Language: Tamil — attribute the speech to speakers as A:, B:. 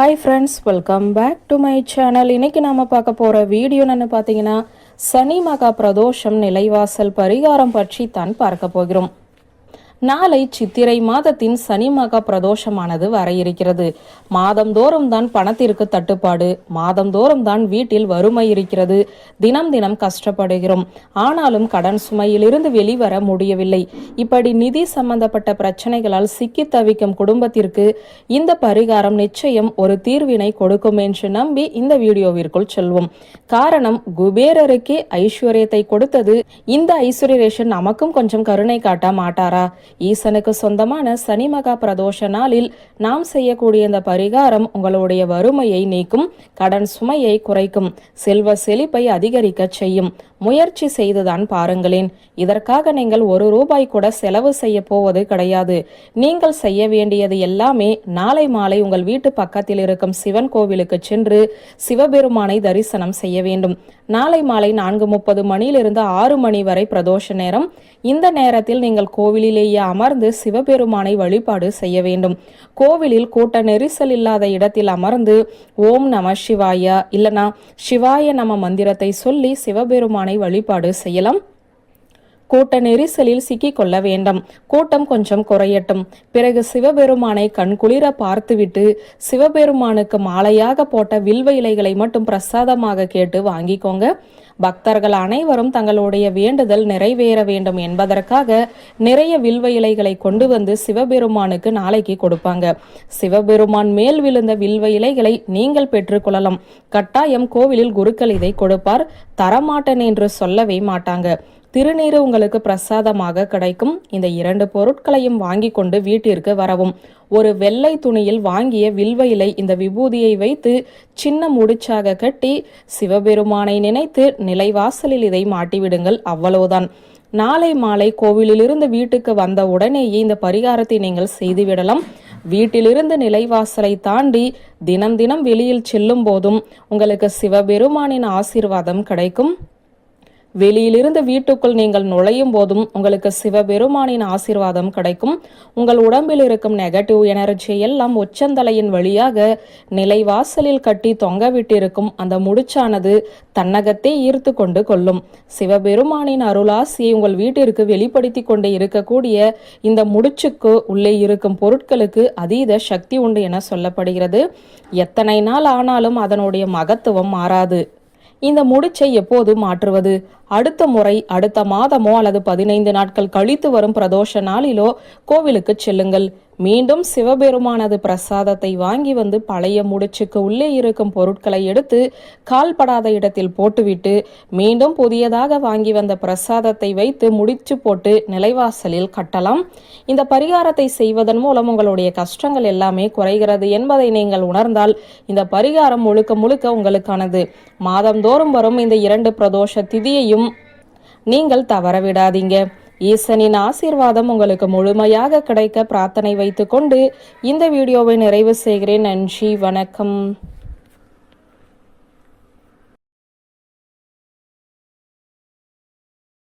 A: Hi friends welcome back to my channel இன்னைக்கு நாம பார்க்க போற வீடியோ என்னன்னு பார்த்தீங்கன்னா சனி மகா பிரதோஷம் நிலைவாசல் பரிகாரம் பற்றி தான் பார்க்க போகிறோம். நாளை சித்திரை மாதத்தின் சனி மகா பிரதோஷமானது வர இருக்கிறது மாதந்தோறும் தான் பணத்திற்கு தட்டுப்பாடு மாதந்தோறும் தான் வீட்டில் வறுமை இருக்கிறது. தினம் தினம் கஷ்டப்படுகிறோம். ஆனாலும் கடன் சுமையிலிருந்து வெளிவர முடியவில்லை. இப்படி நிதி சம்பந்தப்பட்ட பிரச்சனைகளால் சிக்கி தவிக்கும் குடும்பத்திற்கு இந்த பரிகாரம் நிச்சயம் ஒரு தீர்வினை கொடுக்கும் என்று நம்பி இந்த வீடியோவிற்குள் செல்வோம். காரணம் குபேரருக்கே ஐஸ்வர்யத்தை கொடுத்தது. இந்த ஐஸ்வர்யரேஷன் நமக்கும் கொஞ்சம் கருணை காட்ட மாட்டாரா? ஈசனுக்கு சொந்தமான சனி மகா பிரதோஷ நாளில் நாம் செய்யக்கூடிய இந்த பரிகாரம் உங்களுடைய வறுமையை நீக்கும் கடன் சுமையை குறைக்கும் செல்வ செழிப்பை அதிகரிக்க செய்யும். முயற்சி செய்துதான் பாருங்களேன். இதற்காக நீங்கள் ஒரு ரூபாய் கூட செலவு செய்ய போவது கிடையாது. நீங்கள் செய்ய வேண்டியது எல்லாமே நாளை மாலை உங்கள் வீட்டு பக்கத்தில் இருக்கும் சிவன் கோவிலுக்கு சென்று சிவபெருமானை தரிசனம் செய்ய வேண்டும். நாளை மாலை நான்கு முப்பது மணியிலிருந்து ஆறு மணி வரை பிரதோஷ நேரம். இந்த நேரத்தில் நீங்கள் கோவிலிலேயே அமர்ந்து சிவபெருமானை வழிபாடு செய்ய வேண்டும். கோவிலில் கூட்ட நெரிசல் இல்லாத இடத்தில் அமர்ந்து ஓம் நம சிவாயா இல்லனா சிவாய நம மந்திரத்தை சொல்லி சிவபெருமானை வழிபாடு செய்யலாம். கூட்ட நெரிசலில் சிக்கிக் கொள்ள வேண்டும். கூட்டம் கொஞ்சம் குறையட்டும். பிறகு சிவபெருமானை கண்குளிர பார்த்துவிட்டு சிவபெருமானுக்கு மாலையாக போட்ட வில்வ இலைகளை மட்டும் பிரசாதமாக கேட்டு வாங்கிக்கோங்க. பக்தர்கள் அனைவரும் தங்களுடைய வேண்டுதல் நிறைவேற வேண்டும் என்பதற்காக நிறைய வில்வ இலைகளை கொண்டு வந்து சிவபெருமானுக்கு நாளைக்கு கொடுப்பாங்க. சிவபெருமான் மேல் விழுந்த வில்வ இலைகளை நீங்கள் பெற்றுக்கொள்ளலாம் கட்டாயம் கோவிலில் குருக்கள் இதை கொடுப்பார். தரமாட்டேன் என்று சொல்லவே மாட்டாங்க. திருநீறு உங்களுக்கு பிரசாதமாக கிடைக்கும். இந்த இரண்டு பொருட்களையும் வாங்கி கொண்டு வீட்டிற்கு வரவும். ஒரு வெள்ளை துணியில் வாங்கிய வில்வ இலை இந்த விபூதியை வைத்து சின்ன முடிச்சாக கட்டி சிவபெருமானை நினைத்து நிலைவாசலில் இதை மாட்டிவிடுங்கள் அவ்வளவுதான். நாளை மாலை கோவிலிலிருந்து வீட்டுக்கு வந்த உடனேயே இந்த பரிகாரத்தை நீங்கள் செய்துவிடலாம். வீட்டிலிருந்து நிலைவாசலை தாண்டி தினம் தினம் வெளியில் செல்லும் போதும் உங்களுக்கு சிவபெருமானின் ஆசீர்வாதம் கிடைக்கும். வெளியிலிருந்து வீட்டுக்குள் நீங்கள் நுழையும் போதும் உங்களுக்கு சிவபெருமானின் ஆசீர்வாதம் கிடைக்கும். உங்கள் உடம்பில் இருக்கும் நெகட்டிவ் எனர்ஜி எல்லாம் உச்சந்தலையின் வழியாக நிலைவாசலில் கட்டி தொங்கவிட்டிருக்கும் அந்த முடிச்சானது தன்னகத்தே ஈர்த்து கொண்டு கொள்ளும். சிவபெருமானின் அருளாசியை உங்கள் வீட்டிற்கு வெளிப்படுத்தி கொண்டு இருக்கக்கூடிய இந்த முடிச்சுக்கு உள்ளே இருக்கும் பொருட்களுக்கு அதீத சக்தி உண்டு என சொல்லப்படுகிறது. எத்தனை நாள் ஆனாலும் அதனுடைய மகத்துவம் மாறாது. இந்த முடிச்சை எப்போது மாற்றுவது? அடுத்த முறை அடுத்த மாதமோ அல்லது பதினைந்து நாட்கள் கழித்து வரும் பிரதோஷ நாளிலோ கோவிலுக்கு செல்லுங்கள். மீண்டும் சிவபெருமானது பிரசாதத்தை வாங்கி வந்து பழைய முடிச்சுக்கு உள்ளே இருக்கும் பொருட்களை எடுத்து கால்படாத இடத்தில் போட்டுவிட்டு மீண்டும் புதியதாக வாங்கி வந்த பிரசாதத்தை வைத்து முடிச்சு போட்டு நிலைவாசலில் கட்டலாம். இந்த பரிகாரத்தை செய்வதன் மூலம் உங்களுடைய கஷ்டங்கள் எல்லாமே குறைகிறது என்பதை நீங்கள் உணர்ந்தால் இந்த பரிகாரம் முழுக்க முழுக்க உங்களுக்கானது. மாதந்தோறும் வரும் இந்த இரண்டு பிரதோஷ திதியையும் நீங்கள் தவற விடாதீங்க ஈசனின் ஆசீர்வாதம் உங்களுக்கு முழுமையாக கிடைக்க பிரார்த்தனை வைத்துக்கொண்டு இந்த வீடியோவை நிறைவு செய்கிறேன். நன்றி வணக்கம்.